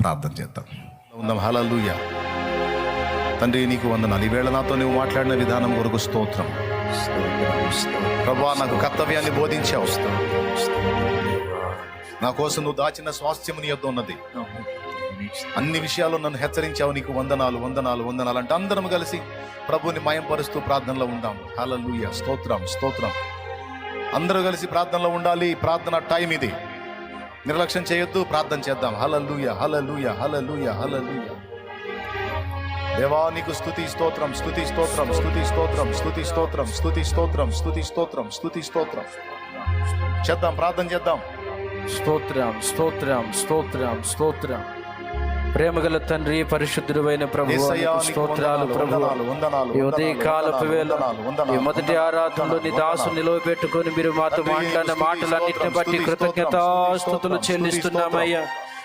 ప్రార్థన చేద్దాం. ఉందాం హలలుయ తండ్రి నీకు వందనాలు. ఈవేళ నాతో నువ్వు మాట్లాడిన విధానం కొరకు స్తోత్రం. ప్రభా నాకు కర్తవ్యాన్ని బోధించావు. నా కోసం నువ్వు దాచిన స్వాస్థ్యము నీ యొద్ద ఉన్నది. అన్ని విషయాల్లో నన్ను హెచ్చరించావు. నీకు వందనాలు వందనాలు వందనాలు అంటే అందరం కలిసి ప్రభుని మయంపరుస్తూ ప్రార్థనలో ఉందాం. హలలుయ స్తోత్రం స్తోత్రం. అందరూ కలిసి ప్రార్థనలో ఉండాలి. ప్రార్థన టైం ఇది. నిర్లక్ష్యం చేయొద్దు ప్రార్థన చేద్దాం. హలలుయ హలలుయ హలలుయ హలలుయ దేవా నీకు స్థుతి స్తోత్రం స్థుతి స్తోత్రం స్థుతి స్తోత్రం స్థుతి స్తోత్రం స్థుతి స్తోత్రం స్థుతి స్తోత్రం స్థుతి స్తోత్రం. చేద్దాం ప్రార్థన చేద్దాం. స్తోత్రం స్తోత్రం స్తోత్రం స్తోత్రం. ప్రేమగల తండ్రి పరిశుద్ధుడు అయిన ప్రభు స్తోత్రాలు ప్రభు. ఉదయ కాలపు వేళ ఈ మొదటి ఆరాధనలో నీ దాసు నిలవబెట్టుకొని మీరు మాతో మాట్లాడిన మాటలన్నింటిని బట్టి స్తుతి, కృతజ్ఞత స్తోత్రం, స్థుతులు స్తుతి, చెల్లిస్తున్నామయ్యా.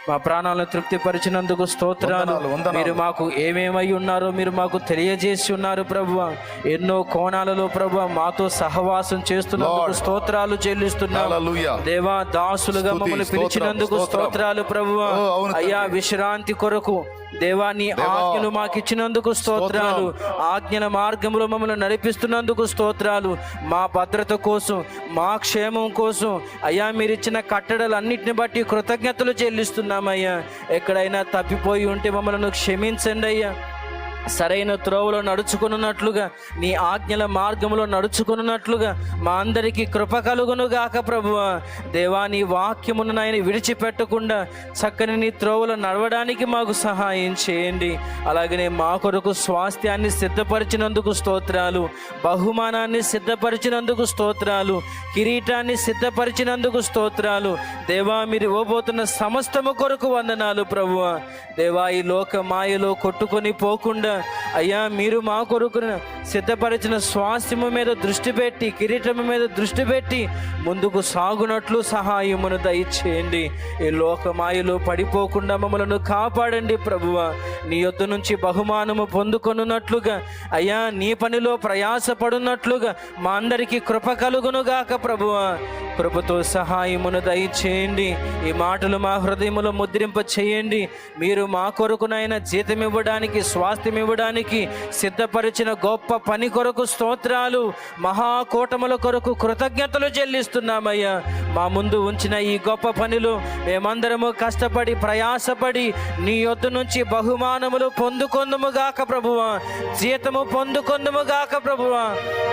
మా ప్రాణాలను తృప్తిపరిచినందుకు స్తోత్రాలు. మీరు మాకు ఏమేమై ఉన్నారో మీరు మాకు తెలియజేసి ఉన్నారు ప్రభు ఎన్నో కోణాలలో ప్రభు మాతో సహవాసం చేస్తున్నందుకు. స్తోత్రాలు చెల్లిస్తున్నాము హల్లెలూయా. దేవా దాసులుగా మమ్మల్ని పిలిచినందుకు స్తోత్రం. స్తోత్రాలు తండ్రి. అయ్యా విశ్రాంతి కొరకు దేవా నీ దేవా. ఆజ్ఞలు మాకు ఇచ్చినందుకు స్తోత్రాలు. ఆజ్ఞల మార్గంలో మమ్మల్ని నడిపిస్తున్నందుకు స్తోత్రాలు. మా భద్రత కోసం మా క్షేమం కోసం అయ్యా మీరు ఇచ్చిన కట్టడలన్నిటిని బట్టి కృతజ్ఞతలు చెల్లిస్తున్నామయ్యా. ఎక్కడైనా తప్పిపోయి ఉంటే మమ్మల్ని క్షమించండి అయ్యా. సరైన త్రోవలో నడుచుకున్నట్లుగా నీ ఆజ్ఞల మార్గంలో నడుచుకున్నట్లుగా మా అందరికీ కృప కలుగును గాక ప్రభు దేవా నీ వాక్యమును నాయన విడిచిపెట్టకుండా చక్కని నీ త్రోవలో నడవడానికి మాకు సహాయం చేయండి. అలాగనే మా కొరకు స్వాస్థ్యాన్ని సిద్ధపరిచినందుకు స్తోత్రాలు బహుమానాన్ని సిద్ధపరిచినందుకు స్తోత్రాలు కిరీటాన్ని సిద్ధపరిచినందుకు స్తోత్రాలు దేవా మీరు ఇవ్వబోతున్న సమస్తము కొరకు వందనాలు ప్రభువ. దేవా ఈ లోక మాయలో కొట్టుకొని పోకుండా అయ్యా మీరు మా కొరకు సిద్ధపరిచిన స్వాస్థ్యము మీద దృష్టి పెట్టి కిరీటము మీద దృష్టి పెట్టి ముందుకు సాగునట్లు సహాయమును దయచేయండి. ఈ లోకమాయలో పడిపోకుండా మమ్మలను కాపాడండి ప్రభువ. నీ యొద్ నుంచి బహుమానము పొందుకొనున్నట్లుగా అయ్యా నీ పనిలో ప్రయాసపడున్నట్లుగా మా అందరికీ కృప కలుగునుగాక ప్రభువ. కృపతో సహాయమును దయచేయండి. ఈ మాటలు మా హృదయములో ముద్రింప చేయండి. మీరు మా కొరకునైనా జీతం ఇవ్వడానికి స్వాస్థ్యం ఇవ్వడానికి సిద్ధపరిచిన గొప్ప పని కొరకు స్తోత్రాలు మహాకూటముల కొరకు కృతజ్ఞతలు చెల్లిస్తున్నామయ్యా. మా ముందు ఉంచిన ఈ గొప్ప పనులు మేమందరము కష్టపడి ప్రయాసపడి నీ యొద్ద నుంచి బహుమానములు పొందుకొందుముగాక ప్రభువా. జీతము పొందుకొందుముగాక ప్రభువా.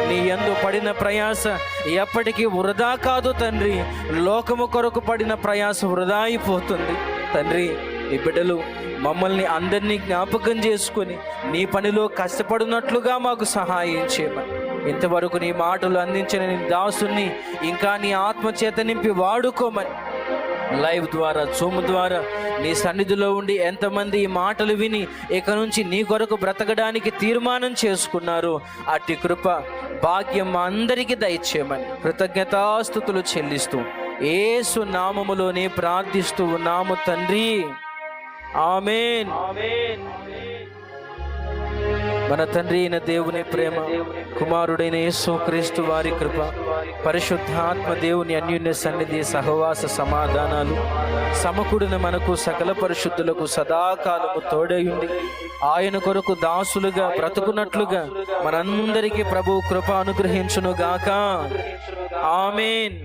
నీ ఎందు పడిన ప్రయాస ఎప్పటికీ వృధా కాదు తండ్రి. లోకము కొరకు పడిన ప్రయాస వృధా అయిపోతుంది తండ్రి. నీ బిడ్డలు మమ్మల్ని అందరినీ జ్ఞాపకం చేసుకొని నీ పనిలో కష్టపడినట్లుగా మాకు సహాయం చేయమని. ఇంతవరకు నీ మాటలు అందించిన నీ దాసుని ఇంకా నీ ఆత్మ చేత నింపి వాడుకోమని. లైవ్ ద్వారా జూమ్ ద్వారా నీ సన్నిధిలో ఉండి ఎంతమంది ఈ మాటలు విని ఇక నుంచి నీ కొరకు బ్రతకడానికి తీర్మానం చేసుకున్నారు అట్టి కృప భాగ్యం మా అందరికీ దయచేయమని కృతజ్ఞతాస్థుతులు చెల్లిస్తూ ఏసు నామములోనే ప్రార్థిస్తూ ఉన్నాము తండ్రి. ఆమెన్. మన తండ్రి అయిన దేవుని ప్రేమ కుమారుడైన యేసుక్రీస్తు వారి కృప పరిశుద్ధాత్మ దేవుని అన్యున్య సన్నిధి సహవాస సమాధానాలు సమకుడిన మనకు సకల పరిశుద్ధులకు సదాకాలము తోడయుండి ఆయన కొరకు దాసులుగా బ్రతుకున్నట్లుగా మనందరికీ ప్రభు కృప అనుగ్రహించును గాక ఆమెన్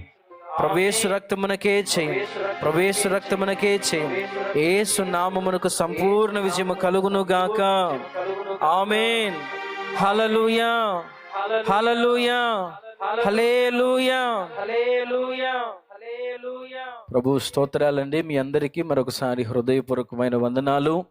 ప్రవేశ రక్తమునకే చేయండి ప్రవేశ రక్తమునకే చేయం. ఏసు నామమునకు సంపూర్ణ విజయము కలుగును గాక ఆమెన్ హల్లెలూయా. హల్లెలూయా. హల్లెలూయా. ప్రభు స్తోత్రాలండి. మీ అందరికీ మరొకసారి హృదయపూర్వకమైన వందనాలు.